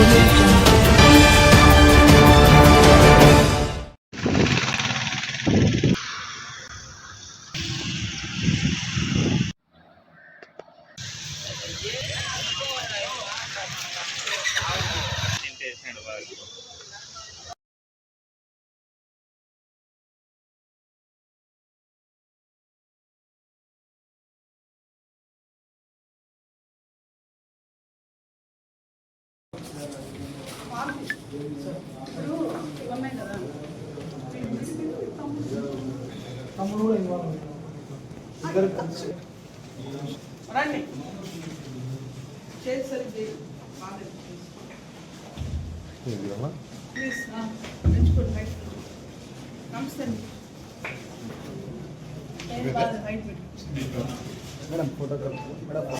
audio jungle. తమ్ముడు కూడా involve ఇద్దరు కలిసి రండి చేతి సరిగ్గా ప్లీజ్ పెంచుకోండి హైట్ నమస్తే అండి madam photograph madam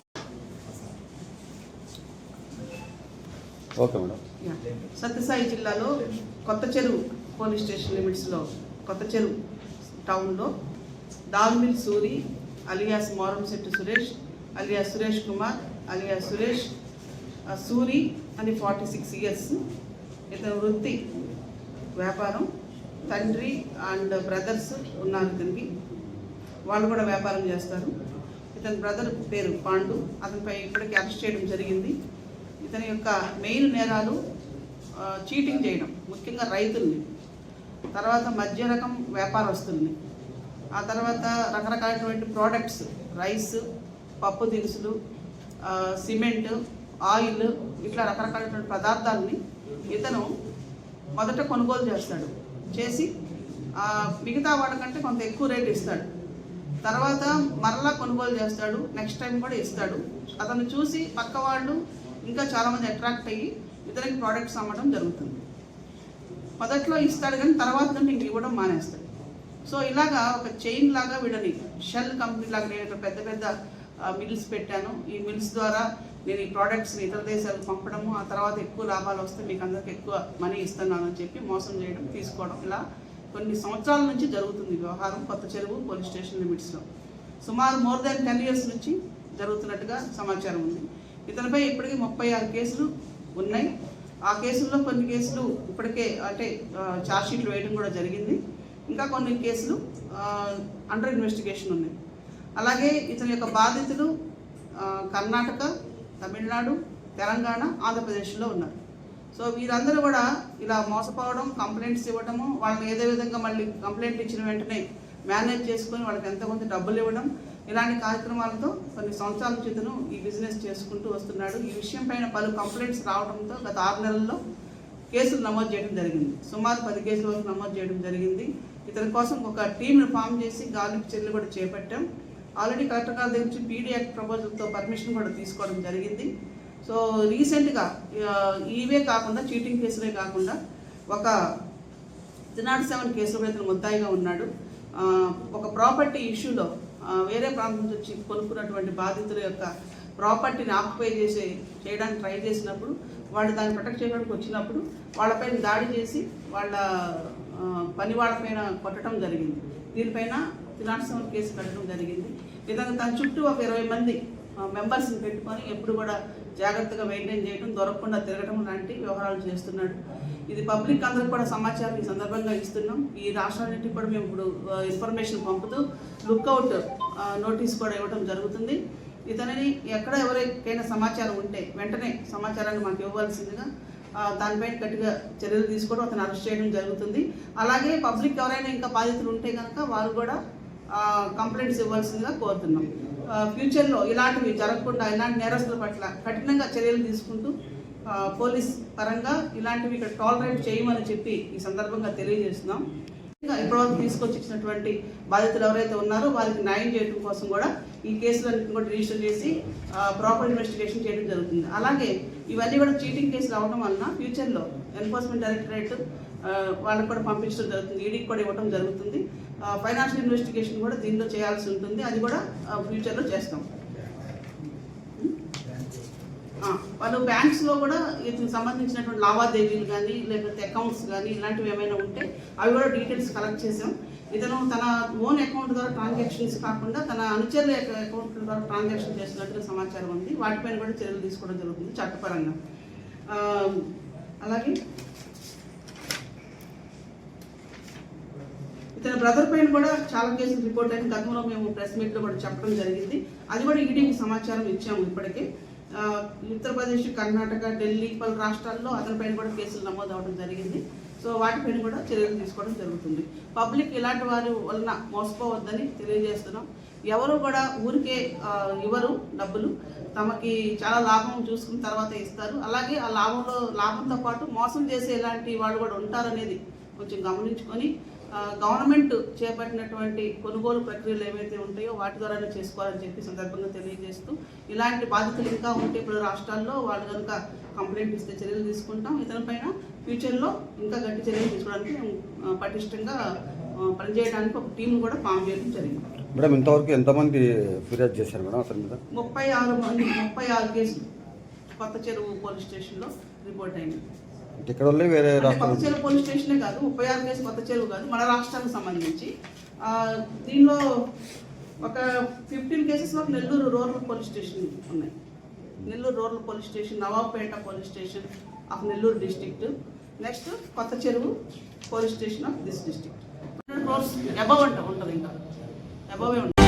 okay madam. Sathyasai జిల్లాలో కొత్త చెరువు పోలీస్ స్టేషన్ లిమిట్స్లో కొత్త చెరువు టౌన్లో దాల్మిల్ Suri alias Moramsetti Suresh alias Suresh Kumar alias Suresh Suri అని ఫార్టీ సిక్స్ ఇయర్స్ ఇతని వృత్తి వ్యాపారం తండ్రి అండ్ బ్రదర్స్ ఉన్నారు ఇతనికి. వాళ్ళు కూడా వ్యాపారం చేస్తారు. ఇతని బ్రదర్ పేరు పాండు. అతనిపై ఇప్పటికీ అరెస్ట్ చేయడం జరిగింది. ఇతని యొక్క మెయిన్ నేరాలు చీటింగ్ చేయడం ముఖ్యంగా రైతుల్ని. తర్వాత మధ్య రకం వ్యాపారస్తుల్ని. ఆ తర్వాత రకరకాలైనటువంటి ప్రోడక్ట్స్ రైస్ పప్పు దినుసులు సిమెంట్ ఆయిల్ ఇట్లా రకరకాలైనటువంటి పదార్థాలని ఇతను మొదట కొనుగోలు చేస్తాడు. చేసి ఆ, మిగతా వాళ్ళకంటే కొంత ఎక్కువ రేట్ ఇస్తాడు. తర్వాత మరలా కొనుగోలు చేస్తాడు. నెక్స్ట్ టైం కూడా ఇస్తాడు. అతను చూసి పక్క వాళ్ళు ఇంకా చాలామంది అట్రాక్ట్ అయ్యి ఇతరులకి ప్రోడక్ట్స్ అమ్మడం జరుగుతుంది. మొదట్లో ఇస్తాడు కానీ తర్వాత నుండి ఇంక ఇవ్వడం మానేస్తాడు. సో ఇలాగా ఒక చైన్ లాగా వీడని షెల్ కంపెనీ లాగా నేను పెద్ద పెద్ద మిల్స్ పెట్టాను. ఈ మిల్స్ ద్వారా నేను ఈ ప్రోడక్ట్స్ని ఇతర దేశాలకు పంపడము ఆ తర్వాత ఎక్కువ లాభాలు వస్తే మీకు అందరికి ఎక్కువ మనీ ఇస్తున్నాను అని చెప్పి మోసం చేయడం తీసుకోవడం ఇలా కొన్ని సంవత్సరాల నుంచి జరుగుతుంది వ్యవహారం కొత్త చెరువు పోలీస్ స్టేషన్ లిమిట్స్లో సుమారు మోర్ దాన్ టెన్ ఇయర్స్ నుంచి జరుగుతున్నట్టుగా సమాచారం ఉంది. ఇతనిపై ఇప్పటికీ ముప్పై ఆరు కేసులు ఉన్నాయి. ఆ కేసుల్లో కొన్ని కేసులు ఇప్పటికే అంటే ఛార్జ్షీట్లు వేయడం కూడా జరిగింది. ఇంకా కొన్ని కేసులు అండర్ ఇన్వెస్టిగేషన్ ఉన్నాయి. అలాగే ఇతని యొక్క బాధితులు కర్ణాటక తమిళనాడు తెలంగాణ ఆంధ్రప్రదేశ్లో ఉన్నారు. సో వీరందరూ కూడా ఇలా మోసపోవడం కంప్లైంట్స్ ఇవ్వడము వాళ్ళని ఏదే విధంగా మళ్ళీ కంప్లైంట్ ఇచ్చిన వెంటనే మేనేజ్ చేసుకొని వాళ్ళకి ఎంత కొంత డబ్బులు ఇవ్వడం ఇలాంటి కార్యక్రమాలతో కొన్ని సంవత్సరాల నుంచి ఈ బిజినెస్ చేసుకుంటూ వస్తున్నాడు. ఈ విషయం పైన పలు కంప్లైంట్స్ రావడంతో గత ఆరు నెలల్లో కేసులు నమోదు చేయడం జరిగింది. సుమారు పది కేసుల వరకు నమోదు చేయడం జరిగింది. ఇతని కోసం ఒక టీంను ఫామ్ చేసి గాలింపు చర్యలు కూడా చేపట్టాం. ఆల్రెడీ కలెక్టర్ గారి దగ్గర నుంచి పీడీ యాక్ట్ ప్రపోజల్తో పర్మిషన్ కూడా తీసుకోవడం జరిగింది. సో రీసెంట్గా ఇవే కాకుండా చీటింగ్ కేసులే కాకుండా ఒక త్రినాట్ సెవెన్ కేసులో కూడా ఇతను ముద్దాయిగా ఉన్నాడు. ఒక ప్రాపర్టీ ఇష్యూలో వేరే ప్రాంతం నుంచి వచ్చి కొనుక్కున్నటువంటి బాధితుల యొక్క ప్రాపర్టీని ఆక్యుపై చేసే చేయడానికి ట్రై చేసినప్పుడు వాళ్ళు దాన్ని ప్రొటెక్ట్ చేయడానికి వచ్చినప్పుడు వాళ్ళపైన దాడి చేసి వాళ్ళ పని వాళ్ళపైన కొట్టడం జరిగింది. దీనిపైన త్రినాట్ కేసు కట్టడం జరిగింది. విధంగా తన చుట్టూ ఒక ఇరవై మంది మెంబర్స్ని పెట్టుకొని ఎప్పుడు కూడా జాగ్రత్తగా మెయింటైన్ చేయడం దొరకకుండా తిరగడం లాంటి వ్యవహారాలు చేస్తున్నాడు. ఇది పబ్లిక్ అందరికి కూడా సమాచారం ఈ సందర్భంగా ఇస్తున్నాం. ఈ రాష్ట్రాలన్నింటికి కూడా మేము ఇప్పుడు ఇన్ఫర్మేషన్ పంపుతూ లుక్అవుట్ నోటీస్ కూడా ఇవ్వడం జరుగుతుంది. ఇతనిని ఎక్కడ ఎవరికైనా సమాచారం ఉంటే వెంటనే సమాచారాన్ని మాకు ఇవ్వవలసిందిగా దానిపైన గట్టిగా చర్యలు తీసుకోవడం అతను అరెస్ట్ చేయడం జరుగుతుంది. అలాగే పబ్లిక్ ఎవరైనా ఇంకా బాధితులు ఉంటే కనుక వారు కూడా కంప్లైంట్స్ ఇవ్వాల్సిందిగా కోరుతున్నాం. ఫ్యూచర్లో ఇలాంటివి జరగకుండా ఇలాంటి నేరస్తుల పట్ల కఠినంగా చర్యలు తీసుకుంటూ పోలీస్ పరంగా ఇలాంటివి ఇక్కడ టాలరేట్ చేయమని చెప్పి ఈ సందర్భంగా తెలియజేస్తున్నాం. ఇంకా ఇప్పటివరకు తీసుకొచ్చి ఇచ్చినటువంటి బాధితులు ఎవరైతే ఉన్నారో వారికి న్యాయం చేయడం కోసం కూడా ఈ కేసులన్నింటిని కూడా రిజిస్టర్ చేసి ప్రాపర్ ఇన్వెస్టిగేషన్ చేయడం జరుగుతుంది. అలాగే ఇవన్నీ కూడా చీటింగ్ కేసులు అవడం వలన ఫ్యూచర్లో ఎన్ఫోర్స్మెంట్ డైరెక్టరేట్ ఆ, వాళ్ళకి కూడా పంపించడం జరుగుతుంది ఈడీకి కూడా ఇవ్వడం జరుగుతుంది. ఫైనాన్షియల్ ఇన్వెస్టిగేషన్ కూడా దీనిలో చేయాల్సి ఉంటుంది. అది కూడా ఫ్యూచర్లో చేస్తాం. వాళ్ళు బ్యాంక్స్లో కూడా వీటికి సంబంధించినటువంటి లావాదేవీలు కానీ లేకపోతే అకౌంట్స్ కానీ ఇలాంటివి ఏమైనా ఉంటే అవి కూడా డీటెయిల్స్ కలెక్ట్ చేసాం. ఇతను తన ఓన్ అకౌంట్ ద్వారా ట్రాన్సాక్షన్స్ కాకుండా తన అనుచరుల యొక్క అకౌంట్ ద్వారా ట్రాన్సాక్షన్ చేసినట్టుగా సమాచారం ఉంది. వాటిపైన కూడా చర్యలు తీసుకోవడం జరుగుతుంది చట్టపరంగా. అలాగే ఇతని బ్రదర్ పైన కూడా చాలా కేసులు రిపోర్ట్ అయిన గతంలో మేము ప్రెస్ మీట్లో కూడా చెప్పడం జరిగింది. అది కూడా ఈడీకి సమాచారం ఇచ్చాము ఇప్పటికే. ఉత్తరప్రదేశ్ కర్ణాటక ఢిల్లీ పలు రాష్ట్రాల్లో అతని పైన కూడా కేసులు నమోదు అవ్వడం జరిగింది. సో వాటిపైన కూడా చర్యలు తీసుకోవడం జరుగుతుంది. పబ్లిక్ ఇలాంటి వారి వలన మోసపోవద్దని తెలియజేస్తున్నాం. ఎవరు కూడా ఊరికే ఇవ్వరు డబ్బులు. తమకి చాలా లాభం చూసుకున్న తర్వాత ఇస్తారు. అలాగే ఆ లాభంలో లాభంతో పాటు మోసం చేసే ఇలాంటి వాళ్ళు కూడా ఉంటారనేది కొంచెం గమనించుకొని గవర్నమెంట్ చేపట్టినటువంటి కొనుగోలు ప్రక్రియలు ఏవైతే ఉంటాయో వాటి ద్వారానే చేసుకోవాలని చెప్పి సందర్భంగా తెలియజేస్తూ ఇలాంటి బాధితులు ఇంకా ఉంటే ఇప్పుడు రాష్ట్రాల్లో వాళ్ళు కనుక కంప్లైంట్ ఇస్తే చర్యలు తీసుకుంటాం. ఇతని పైన ఫ్యూచర్లో ఇంకా గట్టి చర్యలు తీసుకోవడానికి పటిష్టంగా పనిచేయడానికి ఒక టీం కూడా ఫామ్ చేయడం జరిగింది. మేడం ఇంతవరకు ఎంతమంది ఫిర్యాదు చేశారు మేడం అతని మీద? ముప్పై ఆరు మంది ముప్పై ఆరు కేసులు కొత్త చెరువు పోలీస్ స్టేషన్లో రిపోర్ట్ అయింది. ఇక్కడ వేరే చెరువు పోలీస్ స్టేషనే కాదు ముప్పై ఆరు కేసు కొత్త చెరువు కాదు మన రాష్ట్రానికి సంబంధించి. దీనిలో ఒక ఫిఫ్టీన్ కేసెస్ వరకు నెల్లూరు రూరల్ పోలీస్ స్టేషన్ ఉన్నాయి. Nellore rural police station Nawabpet police station of Nellore district. Next Kotha Cheruvu police station of this crores above అంట ఉంటుంది ఇంకా. అబవే ఉంటుంది.